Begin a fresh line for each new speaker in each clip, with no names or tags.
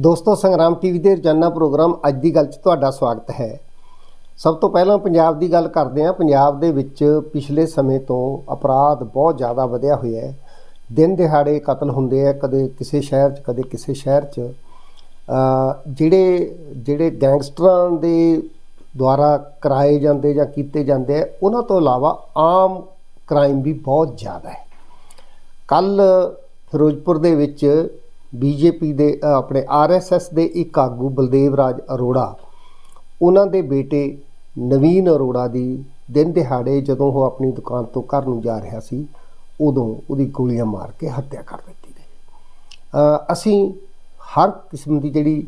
ਦੋਸਤੋ, ਸੰਗਰਾਮ ਟੀਵੀ ਦੇ ਰੋਜ਼ਾਨਾ ਪ੍ਰੋਗਰਾਮ ਅੱਜ ਦੀ ਗੱਲ 'ਚ ਤੁਹਾਡਾ ਸਵਾਗਤ ਹੈ। ਸਭ ਤੋਂ ਪਹਿਲਾਂ ਪੰਜਾਬ ਦੀ ਗੱਲ ਕਰਦੇ ਹਾਂ। ਪੰਜਾਬ ਦੇ ਵਿੱਚ ਪਿਛਲੇ ਸਮੇਂ ਤੋਂ ਅਪਰਾਧ ਬਹੁਤ ਜ਼ਿਆਦਾ ਵਧਿਆ ਹੋਇਆ ਹੈ। ਦਿਨ ਦਿਹਾੜੇ ਕਤਲ ਹੁੰਦੇ ਆ, ਕਦੇ ਕਿਸੇ ਸ਼ਹਿਰ 'ਚ, ਕਦੇ ਕਿਸੇ ਸ਼ਹਿਰ 'ਚ। ਜਿਹੜੇ ਜਿਹੜੇ ਗੈਂਗਸਟਰਾਂ ਦੇ ਦੁਆਰਾ ਕਰਾਏ ਜਾਂਦੇ ਜਾਂ ਕੀਤੇ ਜਾਂਦੇ ਆ, ਉਹਨਾਂ ਤੋਂ ਇਲਾਵਾ ਆਮ ਕ੍ਰਾਈਮ ਵੀ ਬਹੁਤ ਜ਼ਿਆਦਾ ਹੈ। ਕੱਲ ਫਿਰੋਜ਼ਪੁਰ ਦੇ ਵਿੱਚ ਬੀਜੇਪੀ ਦੇ ਅ, ਆਪਣੇ ਆਰਐਸਐਸ ਦੇ ਇੱਕ ਆਗੂ ਬਲਦੇਵ ਰਾਜ ਅਰੋੜਾ ਉਹਨਾਂ ਦੇ ਬੇਟੇ ਨਵੀਨ ਅਰੋੜਾ ਦੀ ਦਿਨ ਦਿਹਾੜੇ ਜਦੋਂ ਉਹ ਆਪਣੀ ਦੁਕਾਨ ਤੋਂ ਘਰ ਨੂੰ ਜਾ ਰਿਹਾ ਸੀ ਉਦੋਂ ਉਹਦੀ ਗੋਲੀਆਂ ਮਾਰ ਕੇ ਹੱਤਿਆ ਕਰ ਦਿੱਤੀ ਗਈ। ਅਸੀਂ ਹਰ ਕਿਸਮ ਦੀ ਜਿਹੜੀ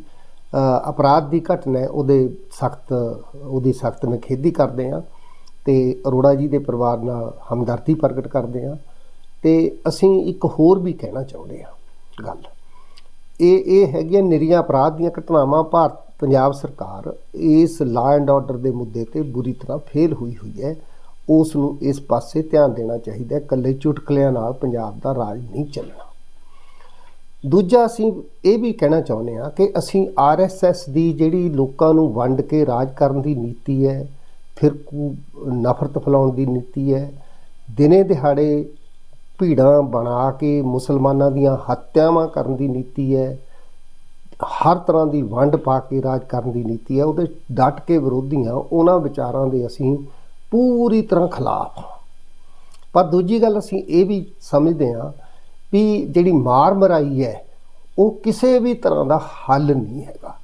ਅਪਰਾਧ ਦੀ ਘਟਨਾ ਹੈ ਉਹਦੇ ਸਖਤ ਉਹਦੀ ਸਖਤ ਨਿਖੇਧੀ ਕਰਦੇ ਹਾਂ ਤੇ ਅਰੋੜਾ ਜੀ ਦੇ ਪਰਿਵਾਰ ਨਾਲ ਹਮਦਰਦੀ ਪ੍ਰਗਟ ਕਰਦੇ ਹਾਂ ਤੇ ਅਸੀਂ ਇੱਕ ਹੋਰ ਵੀ ਕਹਿਣਾ ਚਾਹੁੰਦੇ ਹਾਂ ਗੱਲ। ਇਹ ਇਹ ਹੈਗੀਆਂ ਨਿਰੀਆਂ ਅਪਰਾਧ ਦੀਆਂ ਘਟਨਾਵਾਂ ਭਾਰਤ, ਪੰਜਾਬ ਸਰਕਾਰ ਇਸ ਲਾ ਐਂਡ ਆਰਡਰ ਦੇ ਮੁੱਦੇ ਤੇ ਬੁਰੀ ਤਰ੍ਹਾਂ ਫੇਲ ਹੋਈ ਹੋਈ ਹੈ। ਉਸ ਨੂੰ ਇਸ ਪਾਸੇ ਧਿਆਨ ਦੇਣਾ ਚਾਹੀਦਾ ਹੈ, ਇਕੱਲੇ ਚੁਟਕਲਿਆਂ ਨਾਲ ਪੰਜਾਬ ਦਾ ਰਾਜ ਨਹੀਂ ਚੱਲਣਾ। ਦੂਜਾ ਅਸੀਂ ਇਹ ਵੀ ਕਹਿਣਾ ਚਾਹੁੰਦੇ ਹਾਂ ਕਿ ਅਸੀਂ ਆਰਐਸਐਸ ਦੀ ਜਿਹੜੀ ਲੋਕਾਂ ਨੂੰ ਵੰਡ ਕੇ ਰਾਜ ਕਰਨ ਦੀ ਨੀਤੀ ਹੈ ਫਿਰਕੂ ਨਫ਼ਰਤ ਫੈਲਾਉਣ ਦੀ ਨੀਤੀ ਹੈ, ਦਿਨੇ ਦਿਹਾੜੇ ਭੀੜਾਂ ਬਣਾ ਕੇ ਮੁਸਲਮਾਨਾਂ ਦੀਆਂ ਹੱਤਿਆਵਾਂ ਕਰਨ ਦੀ ਨੀਤੀ ਹੈ। ਹਰ ਤਰ੍ਹਾਂ ਦੀ ਵੰਡ ਪਾ ਕੇ ਰਾਜ ਕਰਨ ਦੀ ਨੀਤੀ ਹੈ। ਉਹਦੇ ਡਟ ਕੇ ਵਿਰੋਧੀਆਂ, ਉਹਨਾਂ ਵਿਚਾਰਾਂ ਦੇ ਅਸੀਂ ਪੂਰੀ ਤਰ੍ਹਾਂ ਖਿਲਾਫ ਹਾਂ। ਪਰ ਦੂਜੀ ਗੱਲ ਅਸੀਂ ਇਹ ਵੀ ਸਮਝਦੇ ਹਾਂ ਵੀ ਜਿਹੜੀ ਮਾਰ ਮਰਾਈ ਹੈ, ਉਹ ਕਿਸੇ ਵੀ ਤਰ੍ਹਾਂ ਦਾ ਹੱਲ ਨਹੀਂ ਹੈਗਾ।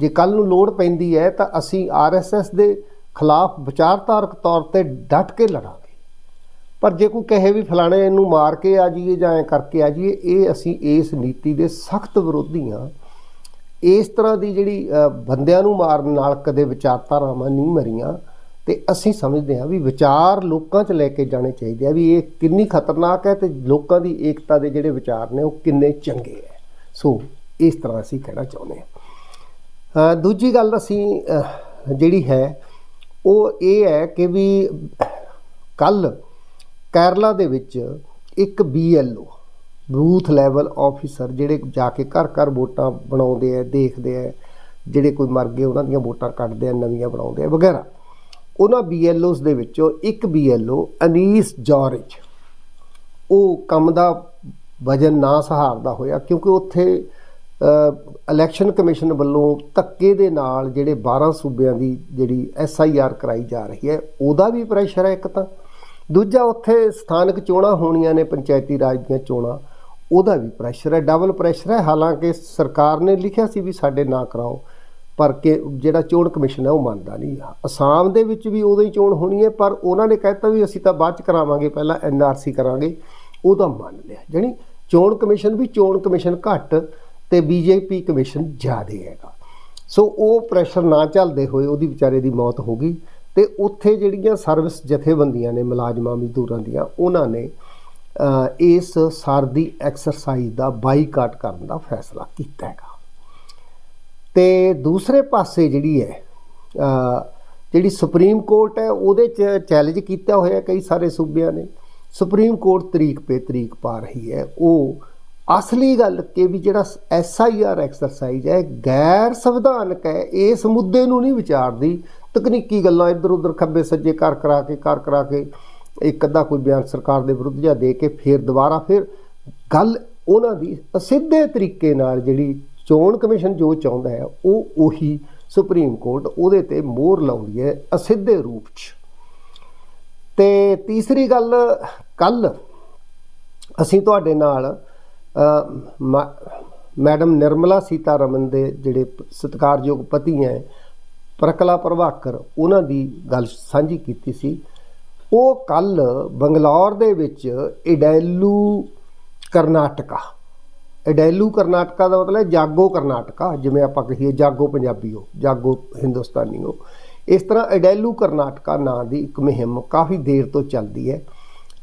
ਜੇ ਕੱਲ ਨੂੰ ਲੋੜ ਪੈਂਦੀ ਹੈ ਤਾਂ ਅਸੀਂ ਆਰਐਸਐਸ ਦੇ ਖਿਲਾਫ ਵਿਚਾਰਧਾਰਕ ਤੌਰ ਤੇ ਡਟ ਕੇ ਲੜਾਂ ਪਰ ਜੇ ਕੋਈ ਕਹੇ ਵੀ ਫਲਾਣੇ ਨੂੰ ਮਾਰ ਕੇ ਆ ਜਾਈਏ ਜਾਂ ਐ ਕਰਕੇ ਆ ਜਾਈਏ, ਇਹ ਅਸੀਂ ਇਸ ਨੀਤੀ ਦੇ ਸਖਤ ਵਿਰੋਧੀ ਹਾਂ। ਇਸ ਤਰ੍ਹਾਂ ਦੀ ਜਿਹੜੀ ਬੰਦਿਆਂ ਨੂੰ ਮਾਰਨ ਨਾਲ ਕਦੇ ਵਿਚਾਰਧਾਰਾਵਾਂ ਨਹੀਂ ਮਰੀਆਂ ਤੇ ਅਸੀਂ ਸਮਝਦੇ ਹਾਂ ਵੀ ਵਿਚਾਰ ਲੋਕਾਂ 'ਚ ਲੈ ਕੇ ਜਾਣੇ ਚਾਹੀਦੇ ਆ ਵੀ ਇਹ ਕਿੰਨੀ ਖਤਰਨਾਕ ਹੈ ਤੇ ਲੋਕਾਂ ਦੀ ਏਕਤਾ ਦੇ ਜਿਹੜੇ ਵਿਚਾਰ ਨੇ ਉਹ ਕਿੰਨੇ ਚੰਗੇ ਹੈ। ਸੋ, ਇਸ ਤਰ੍ਹਾਂ ਅਸੀਂ ਕਹਿਣਾ ਚਾਹੁੰਦੇ ਹਾਂ। ਦੂਜੀ ਗੱਲ ਅਸੀਂ ਜਿਹੜੀ ਹੈ, ਉਹ ਇਹ ਹੈ ਕਿ ਵੀ ਕੱਲ ਕੇਰਲਾ ਦੇ ਵਿੱਚ ਇੱਕ BLO ਬੂਥ ਲੈਵਲ ਆਫੀਸਰ ਜਿਹੜੇ ਜਾ ਕੇ ਘਰ ਘਰ ਵੋਟਾਂ ਬਣਾਉਂਦੇ ਆ, ਦੇਖਦੇ ਆ, ਜਿਹੜੇ ਕੋਈ ਮਰ ਗਏ ਉਹਨਾਂ ਦੀਆਂ ਵੋਟਾਂ ਕੱਢਦੇ ਆ, ਨਵੀਆਂ ਬਣਾਉਂਦੇ ਆ, ਵਗੈਰਾ। ਉਹਨਾਂ BLOs ਦੇ ਵਿੱਚੋਂ ਇੱਕ BLO ਅਨੀਸ ਜੌਰਜ ਉਹ ਕੰਮ ਦਾ ਵਜਨ ਨਾ ਸਹਾਰਦਾ ਹੋਇਆ, ਕਿਉਂਕਿ ਉੱਥੇ ਇਲੈਕਸ਼ਨ ਕਮਿਸ਼ਨ ਵੱਲੋਂ ਧੱਕੇ ਦੇ ਨਾਲ ਜਿਹੜੇ 12 ਸੂਬਿਆਂ ਦੀ ਜਿਹੜੀ ਐਸਆਈਆਰ ਕਰਾਈ ਜਾ ਰਹੀ ਹੈ, ਉਹਦਾ ਵੀ ਪ੍ਰੈਸ਼ਰ ਹੈ ਇੱਕ ਤਾਂ। ਦੂਜਾ ਉੱਥੇ ਸਥਾਨਕ ਚੋਣਾਂ ਹੋਣੀਆਂ ਨੇ, ਪੰਚਾਇਤੀ ਰਾਜ ਦੀਆਂ ਚੋਣਾਂ। ਉਹਦਾ ਵੀ ਪ੍ਰੈਸ਼ਰ ਹੈ ਡਬਲ ਪ੍ਰੈਸ਼ਰ ਹੈ। ਹਾਲਾਂਕਿ ਸਰਕਾਰ ਨੇ ਲਿਖਿਆ ਸੀ ਵੀ ਸਾਡੇ ਨਾ ਕਰਾਓ, ਪਰ ਕਿ ਜਿਹੜਾ ਚੋਣ ਕਮਿਸ਼ਨ ਹੈ ਉਹ ਮੰਨਦਾ ਨਹੀਂ ਅਸਾਮ ਦੇ ਵਿੱਚ ਵੀ ਉਦੋਂ ਹੀ ਚੋਣ ਹੋਣੀ ਹੈ, ਪਰ ਉਹਨਾਂ ਨੇ ਕਹਿਤਾ ਵੀ ਅਸੀਂ ਤਾਂ ਬਾਅਦ ਚ ਕਰਾਵਾਂਗੇ, ਪਹਿਲਾਂ ਐਨਆਰਸੀ ਕਰਾਂਗੇ। ਉਹਦਾ ਮੰਨ ਲਿਆ। ਜਾਣੀ ਚੋਣ ਕਮਿਸ਼ਨ ਵੀ ਚੋਣ ਕਮਿਸ਼ਨ ਘੱਟ ਤੇ ਬੀਜੇਪੀ ਕਮਿਸ਼ਨ ਜ਼ਿਆਦਾ ਹੈਗਾ। ਸੋ ਉਹ ਪ੍ਰੈਸ਼ਰ ਨਾ ਚੱਲਦੇ ਹੋਏ ਉਹਦੀ ਵਿਚਾਰੇ ਦੀ ਮੌਤ ਹੋ ਗਈ। ਤੇ ਉੱਥੇ ਜਿਹੜੀਆਂ ਸਰਵਿਸ ਜਥੇਬੰਦੀਆਂ ਨੇ, ਮੁਲਾਜ਼ਮਾਂ, ਮਜ਼ਦੂਰਾਂ ਦੀਆਂ, ਉਹਨਾਂ ਨੇ ਇਸ ਸਰਦੀ ਐਕਸਰਸਾਈਜ਼ ਦਾ ਬਾਈਕਾਟ ਕਰਨ ਦਾ ਫੈਸਲਾ ਕੀਤਾ ਹੈਗਾ। ਤੇ ਦੂਸਰੇ ਪਾਸੇ ਜਿਹੜੀ ਹੈ ਜਿਹੜੀ ਸੁਪਰੀਮ ਕੋਰਟ ਹੈ, ਉਹਦੇ ਚ ਚੈਲੰਜ ਕੀਤਾ ਹੋਇਆ ਕਈ ਸਾਰੇ ਸੂਬਿਆਂ ਨੇ। ਸੁਪਰੀਮ ਕੋਰਟ ਤਰੀਕ ਪੇ ਤਰੀਕ ਪਾ ਰਹੀ ਹੈ। ਉਹ ਅਸਲੀ ਗੱਲ ਕਿ ਵੀ ਜਿਹੜਾ ਐਸਆਈਆਰ ਐਕਸਰਸਾਈਜ਼ ਹੈ ਗੈਰ ਸੰਵਿਧਾਨਕ ਹੈ, ਇਸ ਮੁੱਦੇ ਨੂੰ ਨਹੀਂ ਵਿਚਾਰਦੀ। ਤਕਨੀਕੀ ਗੱਲਾਂ ਇੱਧਰ ਉੱਧਰ ਖੱਬੇ ਸੱਜੇ ਕਰ ਕਰਾ ਕੇ ਕਰ ਕਰਾ ਕੇ, ਇੱਕ ਅੱਧਾ ਕੋਈ ਬਿਆਨ ਸਰਕਾਰ ਦੇ ਵਿਰੁੱਧ ਜਾਂ ਦੇ ਕੇ ਫਿਰ ਦੁਬਾਰਾ ਫਿਰ ਗੱਲ ਉਹਨਾਂ ਦੀ ਅਸਿੱਧੇ ਤਰੀਕੇ ਨਾਲ ਜਿਹੜੀ ਚੋਣ ਕਮਿਸ਼ਨ ਜੋ ਚਾਹੁੰਦਾ ਹੈ, ਉਹ ਉਹੀ ਸੁਪਰੀਮ ਕੋਰਟ ਉਹਦੇ ਤੇ ਮੋਹਰ ਲਾਉਂਦੀ ਹੈ ਅਸਿੱਧੇ ਰੂਪ 'ਚ। ਤੇ ਤੀਸਰੀ ਗੱਲ ਕੱਲ ਅਸੀਂ ਤੁਹਾਡੇ ਨਾਲ ਮੈਡਮ ਨਿਰਮਲਾ ਸੀਤਾਰਮਨ ਦੇ ਜਿਹੜੇ ਸਤਿਕਾਰਯੋਗ ਪਤੀ ਹੈ ਪ੍ਰਕਲਾ ਪ੍ਰਭਾਕਰ ਉਹਨਾਂ ਦੀ ਗੱਲ ਸਾਂਝੀ ਕੀਤੀ ਸੀ। ਉਹ ਕੱਲ ਬੰਗਲੌਰ ਦੇ ਵਿੱਚ ਇਡੈਲੂ ਕਰਨਾਟਕਾ ਇਡੈਲੂ ਕਰਨਾਟਕਾ ਦਾ ਮਤਲਬ ਹੈ ਜਾਗੋ ਕਰਨਾਟਕਾ, ਜਿਵੇਂ ਆਪਾਂ ਕਹੀਏ ਜਾਗੋ ਪੰਜਾਬੀਓ, ਜਾਗੋ ਹਿੰਦੁਸਤਾਨੀਓ ਇਸ ਤਰ੍ਹਾਂ ਇਡੈਲੂ ਕਰਨਾਟਕਾ ਨਾਂ ਦੀ ਇੱਕ ਮੁਹਿੰਮ ਕਾਫੀ ਦੇਰ ਤੋਂ ਚੱਲਦੀ ਹੈ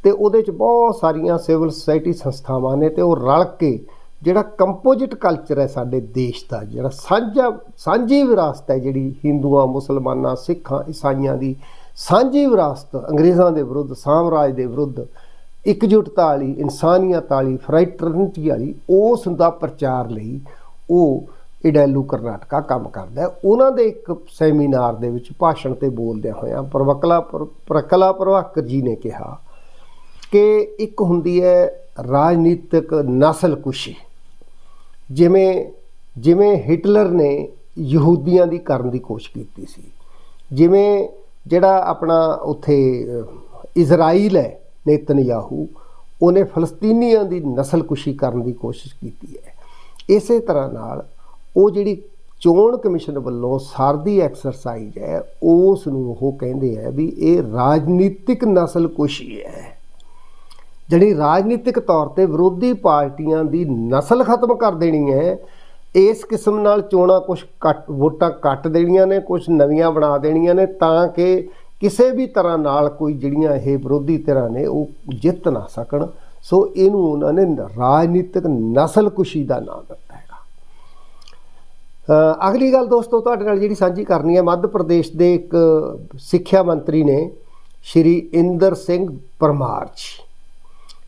ਤੇ ਉਹਦੇ ਚ ਬਹੁਤ ਸਾਰੀਆਂ ਸਿਵਲ ਸੁਸਾਇਟੀ ਸੰਸਥਾਵਾਂ ਨੇ ਤੇ ਉਹ ਰਲ ਕੇ ਜਿਹੜਾ ਕੰਪੋਜਿਟ ਕਲਚਰ ਹੈ ਸਾਡੇ ਦੇਸ਼ ਦਾ, ਜਿਹੜਾ ਸਾਂਝਾ, ਸਾਂਝੀ ਵਿਰਾਸਤ ਹੈ ਜਿਹੜੀ ਹਿੰਦੂਆਂ, ਮੁਸਲਮਾਨਾਂ, ਸਿੱਖਾਂ, ਈਸਾਈਆਂ ਦੀ, ਸਾਂਝੀ ਵਿਰਾਸਤ ਅੰਗਰੇਜ਼ਾਂ ਦੇ ਵਿਰੁੱਧ, ਸਾਮਰਾਜ ਦੇ ਵਿਰੁੱਧ ਇਕਜੁੱਟਤਾ ਵਾਲੀ ਇਨਸਾਨੀਅਤ ਵਾਲੀ ਫਰੈਟਰਨਿਟੀ ਵਾਲੀ, ਉਸ ਦਾ ਪ੍ਰਚਾਰ ਲਈ ਉਹ ਇਡੈਲੂ ਕਰਨਾਟਕਾ ਕੰਮ ਕਰਦਾ ਉਹਨਾਂ ਦੇ ਇੱਕ ਸੈਮੀਨਾਰ ਦੇ ਵਿੱਚ ਭਾਸ਼ਣ ਤੇ ਬੋਲਦਿਆਂ ਹੋਇਆਂ ਪ੍ਰਵਕਲਾ ਪ੍ਰਕਲਾ ਪ੍ਰਭਾਕਰ ਜੀ ਨੇ ਕਿਹਾ ਕਿ ਇੱਕ ਹੁੰਦੀ ਹੈ ਰਾਜਨੀਤਿਕ ਨਸਲਕੁਸ਼ੀ। ਜਿਵੇਂ ਜਿਵੇਂ ਹਿਟਲਰ ਨੇ ਯਹੂਦੀਆਂ ਦੀ ਕਰਨ ਦੀ ਕੋਸ਼ਿਸ਼ ਕੀਤੀ ਸੀ। ਜਿਵੇਂ ਜਿਹੜਾ ਆਪਣਾ ਉੱਥੇ ਇਜ਼ਰਾਈਲ ਹੈ, ਨੇਤਨਯਾਹੂ, ਉਹਨੇ ਫਲਸਤੀਨੀਆਂ ਦੀ ਨਸਲਕੁਸ਼ੀ ਕਰਨ ਦੀ ਕੋਸ਼ਿਸ਼ ਕੀਤੀ ਹੈ। ਇਸੇ ਤਰ੍ਹਾਂ ਨਾਲ ਉਹ ਜਿਹੜੀ ਚੋਣ ਕਮਿਸ਼ਨ ਵੱਲੋਂ ਸਾਰਦੀ ਐਕਸਰਸਾਈਜ਼ ਹੈ, ਉਸ ਨੂੰ ਉਹ ਕਹਿੰਦੇ ਆ ਵੀ ਇਹ ਰਾਜਨੀਤਿਕ ਨਸਲਕੁਸ਼ੀ ਹੈ। ਜਿਹੜੀ ਰਾਜਨੀਤਿਕ ਤੌਰ ਤੇ ਵਿਰੋਧੀ ਪਾਰਟੀਆਂ ਦੀ ਨਸਲ ਖਤਮ ਕਰ ਦੇਣੀ ਹੈ, ਇਸ ਕਿਸਮ ਨਾਲ ਚੋਣਾਂ ਕੁਝ ਕੱਟ, ਵੋਟਾਂ ਕੱਟ ਦੇਣੀਆਂ ਨੇ ਕੁਝ ਨਵੀਆਂ ਬਣਾ ਦੇਣੀਆਂ ਨੇ, ਤਾਂ ਕਿ ਕਿਸੇ ਵੀ ਤਰ੍ਹਾਂ ਨਾਲ ਕੋਈ ਜਿਹੜੀਆਂ ਇਹ ਵਿਰੋਧੀ ਧਿਰਾਂ ਨੇ, ਉਹ ਜਿੱਤ ਨਾ ਸਕਣ। ਸੋ ਇਹਨੂੰ ਉਹਨਾਂ ਨੇ ਰਾਜਨੀਤਿਕ ਨਸਲਕੁਸ਼ੀ ਦਾ ਨਾਮ ਦਿੱਤਾ ਹੈਗਾ। ਅਗਲੀ ਗੱਲ ਦੋਸਤੋ, ਤੁਹਾਡੇ ਨਾਲ ਜਿਹੜੀ ਸਾਂਝੀ ਕਰਨੀ ਹੈ, ਮੱਧ ਪ੍ਰਦੇਸ਼ ਦੇ ਇੱਕ ਸਿੱਖਿਆ ਮੰਤਰੀ ਨੇ, ਸ਼੍ਰੀ ਇੰਦਰ ਸਿੰਘ ਪਰਮਾਰ ਜੀ।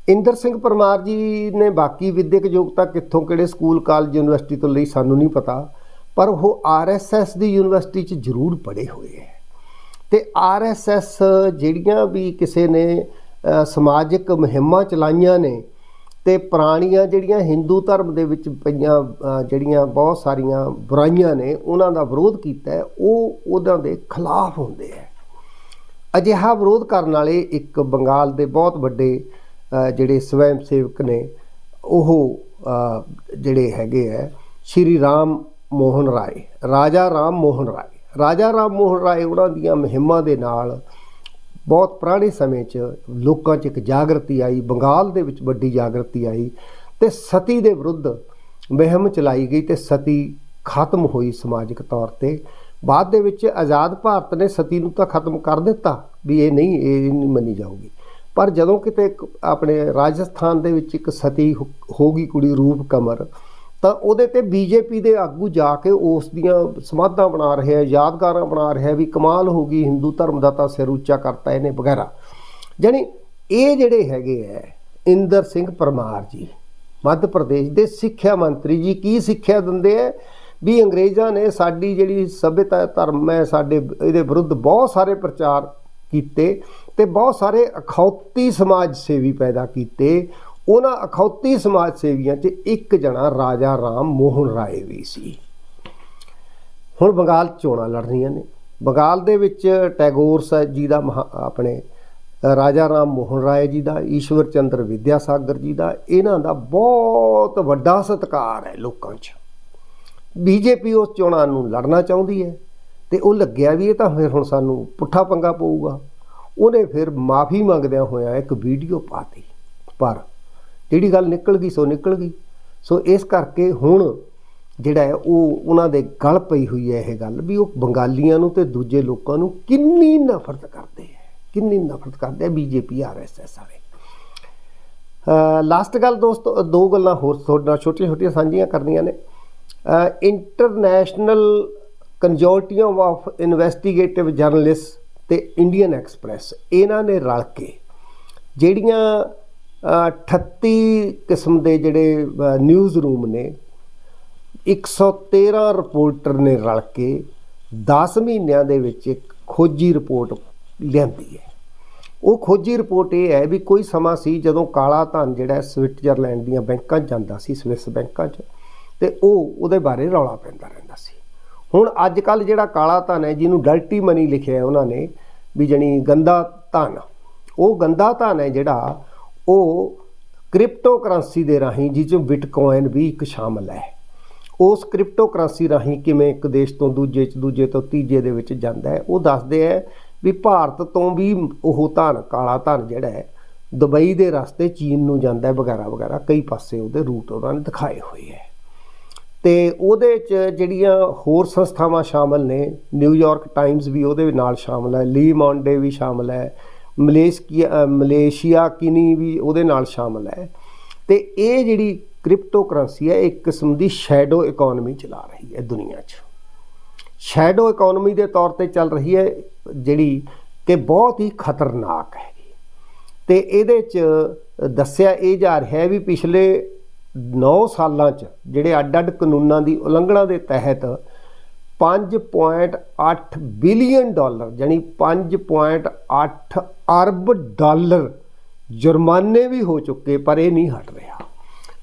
ਇੰਦਰ ਸਿੰਘ ਪਰਮਾਰ ਜੀ ਨੇ ਬਾਕੀ ਵਿਦਿਅਕ ਯੋਗਤਾ ਕਿੱਥੋਂ, ਕਿਹੜੇ ਸਕੂਲ, ਕਾਲਜ, ਯੂਨੀਵਰਸਿਟੀ ਤੋਂ ਲਈ ਸਾਨੂੰ ਨਹੀਂ ਪਤਾ, ਪਰ ਉਹ ਆਰਐਸਐਸ ਦੀ ਯੂਨੀਵਰਸਿਟੀ 'ਚ ਜ਼ਰੂਰ ਪੜ੍ਹੇ ਹੋਏ ਹੈ। ਤੇ ਆਰਐਸਐਸ ਜਿਹੜੀਆਂ ਵੀ ਕਿਸੇ ਨੇ ਸਮਾਜਿਕ ਮੁਹਿੰਮਾਂ ਚਲਾਈਆਂ ਨੇ ਤੇ ਪੁਰਾਣੀਆਂ ਜਿਹੜੀਆਂ ਹਿੰਦੂ ਧਰਮ ਦੇ ਵਿੱਚ ਪਈਆਂ ਜਿਹੜੀਆਂ ਬਹੁਤ ਸਾਰੀਆਂ ਬੁਰਾਈਆਂ ਨੇ, ਉਹਨਾਂ ਦਾ ਵਿਰੋਧ ਕੀਤਾ ਉਹ ਉਹਨਾਂ ਦੇ ਖਿਲਾਫ ਹੁੰਦੇ ਹੈ। ਅਜਿਹਾ ਵਿਰੋਧ ਕਰਨ ਵਾਲੇ ਇੱਕ ਬੰਗਾਲ ਦੇ ਬਹੁਤ ਵੱਡੇ ਜਿਹੜੇ ਸਵੈਮ ਸੇਵਕ ਨੇ, ਉਹ ਜਿਹੜੇ ਹੈਗੇ ਹੈ ਸ਼੍ਰੀ ਰਾਮ ਮੋਹਨ ਰਾਏ, ਰਾਜਾ ਰਾਮ ਮੋਹਨ ਰਾਏ। ਰਾਜਾ ਰਾਮ ਮੋਹਨ ਰਾਏ ਉਹਨਾਂ ਦੀਆਂ ਮੁਹਿੰਮਾਂ ਦੇ ਨਾਲ ਬਹੁਤ ਪੁਰਾਣੇ ਸਮੇਂ 'ਚ ਲੋਕਾਂ 'ਚ ਇੱਕ ਜਾਗਰਤੀ ਆਈ, ਬੰਗਾਲ ਦੇ ਵਿੱਚ ਵੱਡੀ ਜਾਗਰਤੀ ਆਈ ਤੇ ਸਤੀ ਦੇ ਵਿਰੁੱਧ ਮੁਹਿੰਮ ਚਲਾਈ ਗਈ ਤੇ ਸਤੀ ਖਤਮ ਹੋਈ ਸਮਾਜਿਕ ਤੌਰ ਤੇ। ਬਾਅਦ ਦੇ ਵਿੱਚ ਆਜ਼ਾਦ ਭਾਰਤ ਨੇ ਸਤੀ ਨੂੰ ਤਾਂ ਖਤਮ ਕਰ ਦਿੱਤਾ ਵੀ ਇਹ ਨਹੀਂ ਇਹ ਨਹੀਂ ਮੰਨੀ ਜਾਊਗੀ। ਪਰ ਜਦੋਂ ਕਿਤੇ ਇੱਕ ਆਪਣੇ ਰਾਜਸਥਾਨ ਦੇ ਵਿੱਚ ਇੱਕ ਸਤੀ ਹੋ- ਗਈ ਕੁੜੀ ਰੂਪ ਕਮਰ, ਤਾਂ ਉਹਦੇ ਤੇ ਬੀਜੇਪੀ ਦੇ ਆਗੂ ਜਾ ਕੇ ਉਸ ਦੀਆਂ ਸਮਾਧਾਂ ਬਣਾ ਰਹੇ ਆ, ਯਾਦਗਾਰਾਂ ਬਣਾ ਰਹੇ ਆ ਵੀ ਕਮਾਲ ਹੋ ਗਈ, ਹਿੰਦੂ ਧਰਮ ਦਾ ਤਾਂ ਸਿਰ ਉੱਚਾ ਕਰਤਾ ਇਹਨੇ ਵਗੈਰਾ। ਜਾਣੀ ਇਹ ਜਿਹੜੇ ਹੈਗੇ ਐ ਇੰਦਰ ਸਿੰਘ ਪਰਮਾਰ ਜੀ, ਮੱਧ ਪ੍ਰਦੇਸ਼ ਦੇ ਸਿੱਖਿਆ ਮੰਤਰੀ ਜੀ, ਕੀ ਸਿੱਖਿਆ ਦਿੰਦੇ ਐ ਵੀ ਅੰਗਰੇਜ਼ਾਂ ਨੇ ਸਾਡੀ ਜਿਹੜੀ ਸਭਿਅਤਾ ਧਰਮ ਹੈ, ਸਾਡੇ ਇਹਦੇ ਵਿਰੁੱਧ ਬਹੁਤ ਸਾਰੇ ਪ੍ਰਚਾਰ ਕੀਤੇ ਤੇ ਬਹੁਤ ਸਾਰੇ ਅਖੌਤੀ ਸਮਾਜ ਸੇਵੀ ਪੈਦਾ ਕੀਤੇ। ਉਹਨਾਂ ਅਖੌਤੀ ਸਮਾਜ ਸੇਵੀਆਂ 'ਚ ਇੱਕ ਜਣਾ ਰਾਜਾ ਰਾਮ ਮੋਹਨ ਰਾਏ ਵੀ ਸੀ। ਹੁਣ ਬੰਗਾਲ ਚੋਣਾਂ ਲੜ ਰਹੀਆਂ ਨੇ। ਬੰਗਾਲ ਦੇ ਵਿੱਚ ਟੈਗੋਰ ਸਾਹਿਬ ਜੀ ਦਾ ਮਹਾ- ਆਪਣੇ ਰਾਜਾ ਰਾਮ ਮੋਹਨ ਰਾਏ ਜੀ ਦਾ, ਈਸ਼ਵਰ ਚੰਦਰ ਵਿਦਿਆਸਾਗਰ ਜੀ ਦਾ, ਇਹਨਾਂ ਦਾ ਬਹੁਤ ਵੱਡਾ ਸਤਿਕਾਰ ਹੈ ਲੋਕਾਂ 'ਚ। ਬੀਜੇਪੀ ਉਸ ਚੋਣਾਂ ਨੂੰ ਲੜਨਾ ਚਾਹੁੰਦੀ ਹੈ। ਤੇ ਉਹ ਲੱਗਿਆ ਵੀ ਇਹ ਤਾਂ ਫਿਰ ਹੁਣ ਸਾਨੂੰ ਪੁੱਠਾ ਪੰਗਾ ਪਊਗਾ। ਉਹਨੇ ਫਿਰ ਮਾਫੀ ਮੰਗਦਿਆਂ ਹੋਇਆਂ ਇੱਕ ਵੀਡੀਓ ਪਾਤੀ। ਪਰ ਜਿਹੜੀ ਗੱਲ ਨਿਕਲ ਗਈ, ਸੋ ਨਿਕਲ ਗਈ। ਸੋ ਇਸ ਕਰਕੇ ਹੁਣ ਜਿਹੜਾ ਹੈ, ਉਹ ਉਹਨਾਂ ਦੇ ਗਲ ਪਈ ਹੋਈ ਹੈ ਇਹ ਗੱਲ ਵੀ ਉਹ ਬੰਗਾਲੀਆਂ ਨੂੰ ਤੇ ਦੂਜੇ ਲੋਕਾਂ ਨੂੰ ਕਿੰਨੀ ਨਫ਼ਰਤ ਕਰਦੇ ਹੈ। ਕਿੰਨੀ ਨਫ਼ਰਤ ਕਰਦੇ ਆ ਬੀਜੇਪੀ ਆਰਐਸਐਸ ਵਾਲੇ। ਲਾਸਟ ਗੱਲ ਦੋਸਤੋ, ਦੋ ਗੱਲਾਂ ਹੋਰ ਤੁਹਾਡੇ ਨਾਲ ਛੋਟੀਆਂ ਛੋਟੀਆਂ ਸਾਂਝੀਆਂ ਕਰਨੀਆਂ ਨੇ। International consortium of investigative journalist ਤੇ ਇੰਡੀਅਨ ਐਕਸਪ੍ਰੈਸ ਇਹਨਾਂ ਨੇ ਰਲ ਕੇ ਜਿਹੜੀਆਂ ਅ, 38 ਕਿਸਮ ਦੇ ਜਿਹੜੇ ਨਿਊਜ਼ ਰੂਮ ਨੇ 113 ਰਿਪੋਰਟਰ ਨੇ ਰਲ ਕੇ 10 ਮਹੀਨਿਆਂ ਦੇ ਵਿੱਚ ਇੱਕ ਖੋਜੀ ਰਿਪੋਰਟ ਲਿਆਂਦੀ ਹੈ। ਉਹ ਖੋਜੀ ਰਿਪੋਰਟ ਇਹ ਹੈ ਵੀ ਕੋਈ ਸਮਾਂ ਸੀ ਜਦੋਂ ਕਾਲਾ ਧਨ ਜਿਹੜਾ ਸਵਿਟਜ਼ਰਲੈਂਡ ਦੀਆਂ ਬੈਂਕਾਂ 'ਚ ਜਾਂਦਾ ਸੀ ਸਵਿਸ ਬੈਂਕਾਂ 'ਚ ਤੇ ਉਹ ਉਹਦੇ ਬਾਰੇ ਰੌਲਾ ਪੈਂਦਾ ਰਹਿੰਦਾ ਸੀ। ਹੁਣ ਅੱਜ ਕੱਲ ਜਿਹੜਾ ਕਾਲਾ ਧਨ ਹੈ, ਜਿਹਨੂੰ ਡਲਟੀ ਮਨੀ ਲਿਖਿਆ ਉਹਨਾਂ ਨੇ, ਵੀ ਜਣੀ ਗੰਦਾ ਧਨ, ਉਹ ਗੰਦਾ ਧਨ ਹੈ ਜਿਹੜਾ, ਉਹ ਕ੍ਰਿਪਟੋ ਕਰੰਸੀ ਦੇ ਰਾਹੀਂ ਜਿਸ ਵਿੱਚ ਬਿਟਕੋਇਨ ਵੀ ਇੱਕ ਸ਼ਾਮਲ ਹੈ। ਉਸ ਕ੍ਰਿਪਟੋ ਕਰੰਸੀ ਰਾਹੀਂ ਕਿਵੇਂ ਇੱਕ ਦੇਸ਼ ਤੋਂ ਦੂਜੇ ਚ, ਦੂਜੇ ਤੋਂ ਤੀਜੇ ਦੇ ਵਿੱਚ ਜਾਂਦਾ ਹੈ, ਉਹ ਦੱਸਦੇ ਹੈ ਵੀ ਭਾਰਤ ਤੋਂ ਵੀ ਉਹ ਧਨ, ਕਾਲਾ ਧਨ ਜਿਹੜਾ ਹੈ, ਦੁਬਈ ਦੇ ਰਸਤੇ ਚੀਨ ਨੂੰ ਜਾਂਦਾ ਹੈ ਵਗੈਰਾ ਵਗੈਰਾ ਕਈ ਪਾਸੇ ਉਹਦੇ ਰੂਟ ਉਹਨਾਂ ਨੇ ਦਿਖਾਏ ਹੋਏ ਹੈ। ਤੇ ਉਹਦੇ ਚ ਜਿਹੜੀਆਂ ਹੋਰ ਸੰਸਥਾਵਾਂ ਸ਼ਾਮਲ ਨੇ ਨਿਊਯਾਰਕ ਟਾਈਮਜ਼ ਵੀ ਉਹਦੇ ਨਾਲ ਸ਼ਾਮਲ ਹੈ ਲੀ ਮੌਂਡੇ ਵੀ ਸ਼ਾਮਲ ਹੈ ਮਲੇਸ਼ੀਆ ਮਲੇਸ਼ੀਆ ਕਿਨੀ ਵੀ ਉਹਦੇ ਨਾਲ ਸ਼ਾਮਲ ਹੈ। ਤੇ ਇਹ ਜਿਹੜੀ ਕ੍ਰਿਪਟੋ ਕਰੰਸੀ ਹੈ ਇੱਕ ਕਿਸਮ ਦੀ ਸ਼ੈਡੋ ਇਕਨੋਮੀ ਚਲਾ ਰਹੀ ਹੈ ਦੁਨੀਆ 'ਚ। ਸ਼ੈਡੋ ਇਕਨੋਮੀ ਦੇ ਤੌਰ ਤੇ ਚੱਲ ਰਹੀ ਹੈ, ਜਿਹੜੀ ਕਿ ਬਹੁਤ ਹੀ ਖਤਰਨਾਕ ਹੈ ਤੇ ਇਹਦੇ 'ਚ ਦੱਸਿਆ ਇਹ ਜਾ ਰਿਹਾ ਹੈ ਵੀ ਪਿਛਲੇ 9 ਸਾਲਾਂ 'ਚ ਜਿਹੜੇ ਅੱਡ-ਅੱਡ ਕਾਨੂੰਨਾਂ ਦੀ ਉਲੰਘਣਾ ਦੇ ਤਹਿਤ 5.8 ਬਿਲੀਅਨ ਡਾਲਰ ਯਾਨੀ 5.8 ਅਰਬ ਡਾਲਰ ਜੁਰਮਾਨੇ ਵੀ ਹੋ ਚੁੱਕੇ, ਪਰ ਇਹ ਨਹੀਂ ਹਟ ਰਿਹਾ।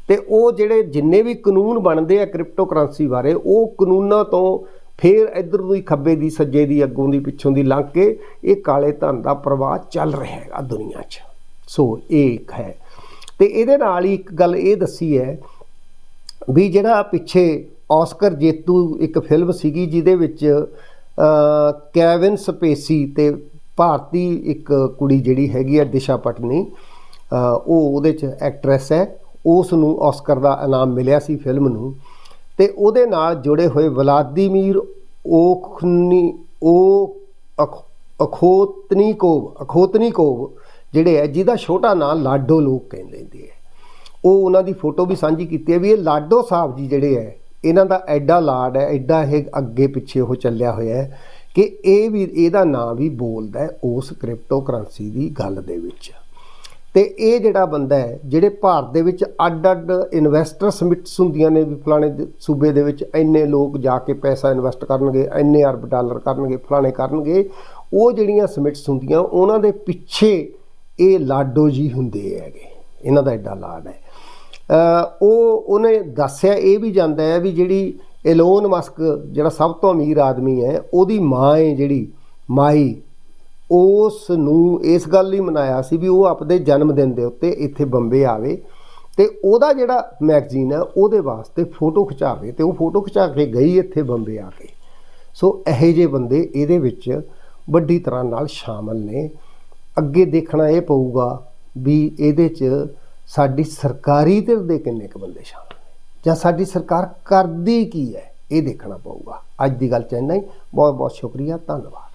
ਤੇ ਉਹ ਜਿਹੜੇ ਜਿੰਨੇ ਵੀ ਕਾਨੂੰਨ ਬਣਦੇ ਆ ਕ੍ਰਿਪਟੋ ਕਰੰਸੀ ਬਾਰੇ, ਉਹ ਕਾਨੂੰਨਾਂ ਤੋਂ ਫੇਰ ਇਧਰ ਨੂੰ ਹੀ ਖੱਬੇ ਦੀ, ਸੱਜੇ ਦੀ, ਅੱਗੋਂ ਦੀ, ਪਿੱਛੋਂ ਦੀ ਲੰਘ ਕੇ ਇਹ ਕਾਲੇ ਧਨ ਦਾ ਪ੍ਰਵਾਹ ਚੱਲ ਰਿਹਾ ਹੈਗਾ ਦੁਨੀਆ 'ਚ। ਸੋ ਇਹ ਇੱਕ ਹੈ। ਤੇ ਇਹਦੇ ਨਾਲ ਹੀ ਇੱਕ ਗੱਲ ਇਹ ਦੱਸੀ ਹੈ ਵੀ ਜਿਹੜਾ ਪਿੱਛੇ ਆਸਕਰ ਜੇਤੂ ਇੱਕ ਫਿਲਮ ਸੀਗੀ ਜਿਹਦੇ ਵਿੱਚ ਅ, ਕੈਵਿਨ ਸਪੇਸੀ ਤੇ ਭਾਰਤੀ ਇੱਕ ਕੁੜੀ ਜਿਹੜੀ ਹੈਗੀ ਹੈ ਦਿਸ਼ਾ ਪਟਨੀ ਉਹ ਉਹਦੇ ਚ ਐਕਟਰੈਸ ਹੈ। ਉਸ ਨੂੰ ਆਸਕਰ ਦਾ ਇਨਾਮ ਮਿਲਿਆ ਸੀ ਫਿਲਮ ਨੂੰ। ਤੇ ਉਹਦੇ ਨਾਲ ਜੁੜੇ ਹੋਏ ਵਲਾਦੀਮੀਰ ਓਖਨੀ ਓ ਅਖ- ਅਖੋਤਨੀਕੋਵ ਅਖੋਤਨੀਕੋਵ ਜਿਹੜੇ ਹੈ, ਜਿਹਦਾ ਛੋਟਾ ਨਾਂ ਲਾਡੋ ਲੋਕ ਕਹਿੰਦੇ ਹੁੰਦੇ ਹੈ। ਉਹ ਉਹਨਾਂ ਦੀ ਫੋਟੋ ਵੀ ਸਾਂਝੀ ਕੀਤੀ ਹੈ ਵੀ ਇਹ ਲਾਡੋ ਸਾਹਿਬ ਜੀ ਜਿਹੜੇ ਹੈ, ਇਹਨਾਂ ਦਾ ਐਡਾ ਲਾਡ ਹੈ, ਐਡਾ ਇਹ ਅੱਗੇ ਪਿੱਛੇ ਉਹ ਚੱਲਿਆ ਹੋਇਆ ਹੈ ਕਿ ਇਹ ਵੀ ਇਹਦਾ ਨਾਂ ਵੀ ਬੋਲਦਾ ਹੈ ਉਸ ਕ੍ਰਿਪਟੋ ਕਰੰਸੀ ਦੀ ਗੱਲ ਦੇ ਵਿੱਚ। ਤੇ ਇਹ ਜਿਹੜਾ ਬੰਦਾ ਹੈ, ਜਿਹੜੇ ਭਾਰਤ ਦੇ ਵਿੱਚ ਅੱਡ-ਅੱਡ ਇਨਵੈਸਟਰ ਸਮਿਟਸ ਹੁੰਦੀਆਂ ਨੇ ਵੀ ਫਲਾਣੇ ਸੂਬੇ ਦੇ ਵਿੱਚ, ਇੰਨੇ ਲੋਕ ਜਾ ਕੇ ਪੈਸਾ ਇਨਵੈਸਟ ਕਰਨਗੇ, ਇੰਨੇ ਅਰਬ ਡਾਲਰ ਕਰਨਗੇ, ਫਲਾਣੇ ਕਰਨਗੇ, ਉਹ ਜਿਹੜੀਆਂ ਸਮਿਟਸ ਹੁੰਦੀਆਂ, ਉਹਨਾਂ ਦੇ ਪਿੱਛੇ ਇਹ ਲਾਡੋ ਜੀ ਹੁੰਦੇ ਹੈਗੇ। ਇਹਨਾਂ ਦਾ ਐਡਾ ਲਾਡ ਹੈ। ਉਹ, ਉਹਨੇ ਦੱਸਿਆ ਇਹ ਵੀ ਜਾਂਦਾ ਹੈ ਵੀ ਜਿਹੜੀ ਐਲੋਨ ਮਸਕ, ਜਿਹੜਾ ਸਭ ਤੋਂ ਅਮੀਰ ਆਦਮੀ ਹੈ, ਉਹਦੀ ਮਾਂ ਹੈ ਜਿਹੜੀ ਮਾਈ। ਉਸ ਨੂੰ ਇਸ ਗੱਲ ਲਈ ਮਨਾਇਆ ਸੀ ਵੀ ਉਹ ਆਪਦੇ ਜਨਮ ਦਿਨ ਦੇ ਉੱਤੇ ਇੱਥੇ ਬੰਬੇ ਆਵੇ ਤੇ ਉਹਦਾ ਜਿਹੜਾ ਮੈਗਜ਼ੀਨ ਹੈ, ਉਹਦੇ ਵਾਸਤੇ ਫੋਟੋ ਖਿਚਾਵੇ ਤੇ ਉਹ ਫੋਟੋ ਖਿਚਾ ਕੇ ਗਈ ਇੱਥੇ ਬੰਬੇ ਆ ਕੇ। ਸੋ ਇਹੋ ਜਿਹੇ ਬੰਦੇ ਇਹਦੇ ਵਿੱਚ ਵੱਡੀ ਤਰ੍ਹਾਂ ਨਾਲ ਸ਼ਾਮਲ ਨੇ। ਅੱਗੇ ਦੇਖਣਾ ਇਹ ਪਊਗਾ ਵੀ ਇਹਦੇ 'ਚ ਸਾਡੀ ਸਰਕਾਰੀ ਧਿਰ ਦੇ ਕਿੰਨੇ ਕੁ ਬੰਦੇ ਸ਼ਾਮਲ ਨੇ? ਜਾਂ ਸਾਡੀ ਸਰਕਾਰ ਕਰਦੀ ਕੀ ਹੈ? ਇਹ ਦੇਖਣਾ ਪਊਗਾ। ਅੱਜ ਦੀ ਗੱਲ ਚ ਇੰਨਾ ਹੀ। ਬਹੁਤ ਬਹੁਤ ਸ਼ੁਕਰੀਆ। ਧੰਨਵਾਦ।